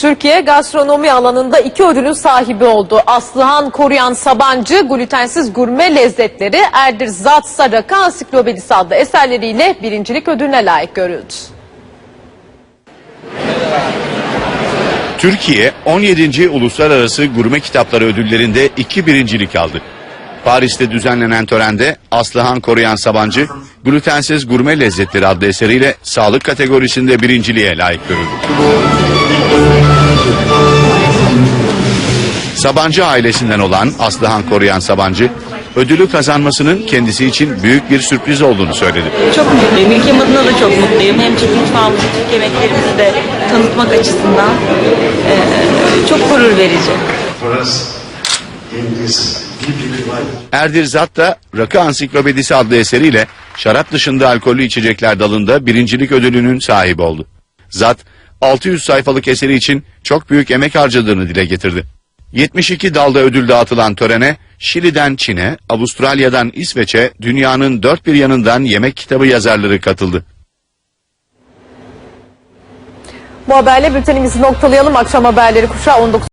Türkiye gastronomi alanında iki ödülün sahibi oldu. Aslıhan Koruyan Sabancı glutensiz gurme lezzetleri Erdir Zat Saraka Ansiklopedisi adlı eserleriyle birincilik ödülüne layık görüldü. Türkiye 17. Uluslararası Gurme Kitapları Ödülleri'nde iki birincilik aldı. Paris'te düzenlenen törende Aslıhan Koruyan Sabancı, Glutensiz Gurme Lezzetleri adlı eseriyle sağlık kategorisinde birinciliğe layık görüldü. Sabancı ailesinden olan Aslıhan Koruyan Sabancı, ödülü kazanmasının kendisi için büyük bir sürpriz olduğunu söyledi. Çok mutluyum. Ülkem adına da çok mutluyum. Hem Türk mutfağımızı, Türk yemeklerimizi de tanıtmak açısından eee, çok gurur verici. Erdir Zat da Rakı Ansiklopedisi adlı eseriyle şarap dışında alkollü içecekler dalında birincilik ödülünün sahibi oldu. Zat 600 sayfalık eseri için çok büyük emek harcadığını dile getirdi. 72 dalda ödül dağıtılan törene Şili'den Çin'e, Avustralya'dan İsveç'e dünyanın dört bir yanından yemek kitabı yazarları katıldı. Bu haberle bültenimizi noktalayalım. Akşam haberleri kuşağı 19